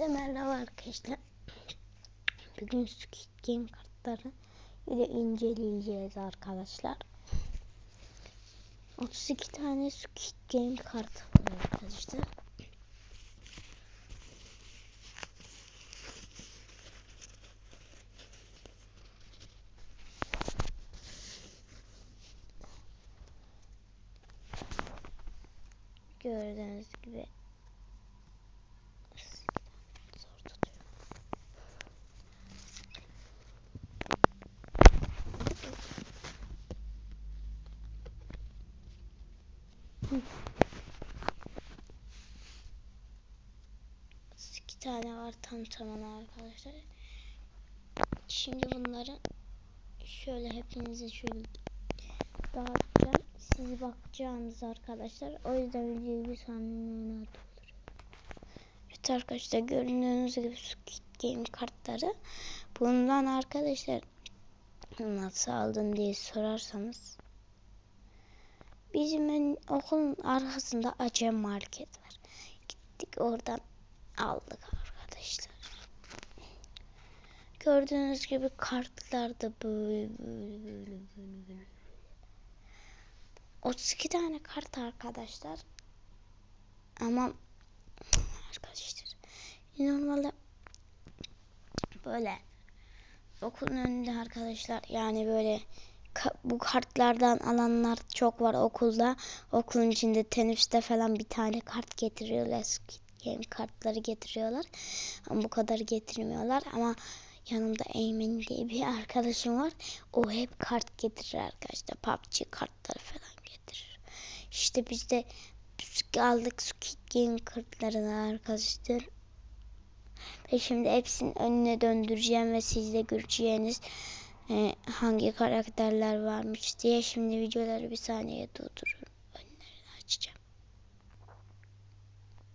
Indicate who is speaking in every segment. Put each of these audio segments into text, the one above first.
Speaker 1: Hepinize merhaba arkadaşlar. Bugün Squid Game kartları ile inceleyeceğiz arkadaşlar. 32 tane Squid Game kartı var arkadaşlar. Gördüğünüz gibi İki tane var tam arkadaşlar. Şimdi bunları şöyle hepinize şöyle dağıtacağım. Siz bakacağınız arkadaşlar. O yüzden videoyu bir saniye dolduruyorum. Evet arkadaşlar gördüğünüz gibi Squid Game kartları. Bundan arkadaşlar nasıl aldın diye sorarsanız bizim okulun arkasında Acem Market var. Gittik oradan aldık arkadaşlar. Gördüğünüz gibi kartlar da böyle böyle böyle böyle böyle. 32 tane kart arkadaşlar. Ama arkadaşlar normalde böyle okulun önünde arkadaşlar yani böyle bu kartlardan alanlar çok var okulda. Okulun içinde teneffüste falan bir tane kart getiriyorlar. Game kartları getiriyorlar. Ama bu kadar getirmiyorlar ama yanımda Eymen diye bir arkadaşım var. O hep kart getirir arkadaşlar. PUBG kartları falan getirir. İşte biz de aldık Squid Game kartlarını arkadaşlar. Ve şimdi hepsinin önüne döndüreceğim ve siz de göreceğiniz e, hangi karakterler varmış diye. Şimdi videoları bir saniye durdurun. Önlerini açacağım.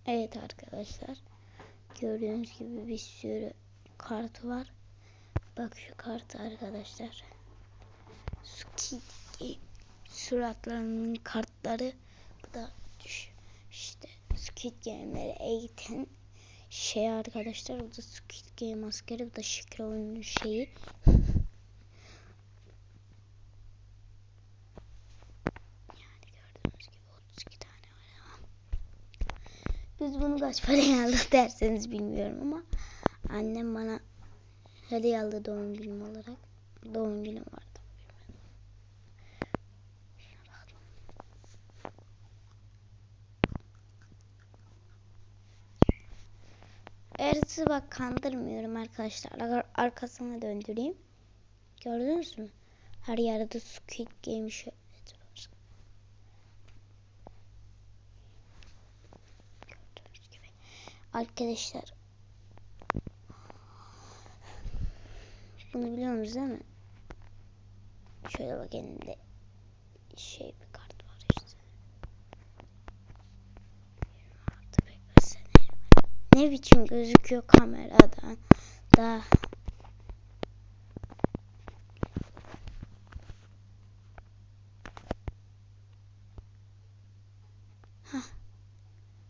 Speaker 1: Evet arkadaşlar. Gördüğünüz gibi bir sürü kart var. Bak şu kart arkadaşlar. Squid Game suratlarının kartları. Bu da işte Squid Game'leri eğiten şey arkadaşlar. Bu da Squid Game askeri. Bu da şifre oyunun şeyi. Yani gördüğünüz gibi 32 tane var ama biz bunu kaç paraya aldık derseniz bilmiyorum ama annem bana hediye aldı doğum günüm olarak. Doğum günüm vardı. Şuna bak. Kandırmıyorum arkadaşlar. Ar- Arkasına döndüreyim. Gördünüz mü? Her yerde Squid Game şöyle var. Gördüğünüz gibi. Arkadaşlar. Bunu biliyorsunuz değil mi? Şöyle bak elinde şey bir kart var işte. 26 beklesene. Ne biçim gözüküyor kameradan da.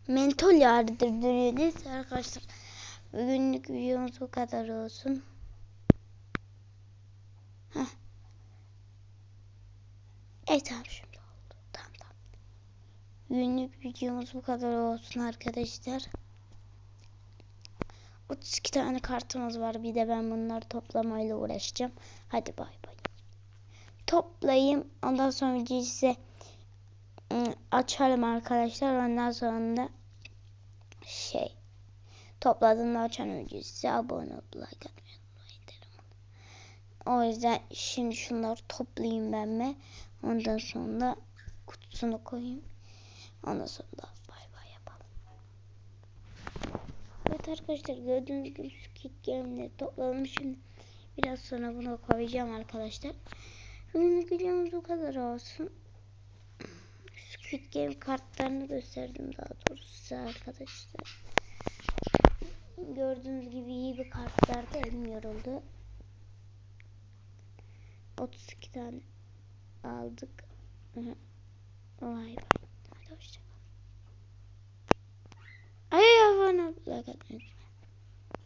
Speaker 1: Mentol yardırıyor. Neyse arkadaşlar. Bugünlük videomuz bu kadar olsun. Heh. Evet tamam şimdi oldu. Tamam tamam. Günlük videomuz bu kadar olsun arkadaşlar. 32 tane kartımız var. Bir de ben bunları toplamayla uğraşacağım. Hadi bay bay. Toplayayım. Ondan sonra size ım, açarım arkadaşlar. Ondan sonra da şey topladığımda açarım videoyu size abone olup like atmayı unutmayın. O yüzden şimdi şunları toplayayım ben mi? Ondan sonra kutusunu koyayım. Ondan sonra bay bay yapalım. Evet arkadaşlar gördüğünüz gibi Squid Game'leri topladım. Şimdi biraz sonra bunu koyacağım arkadaşlar. Bugünlük videomuz bu kadar olsun. Squid Game kartlarını gösterdim daha doğrusu size arkadaşlar. Gördüğünüz gibi iyi bir kartlardı. Elim yoruldu. 32 tane aldık. Vay be. Hadi hoşçakalın. Ay abone ol.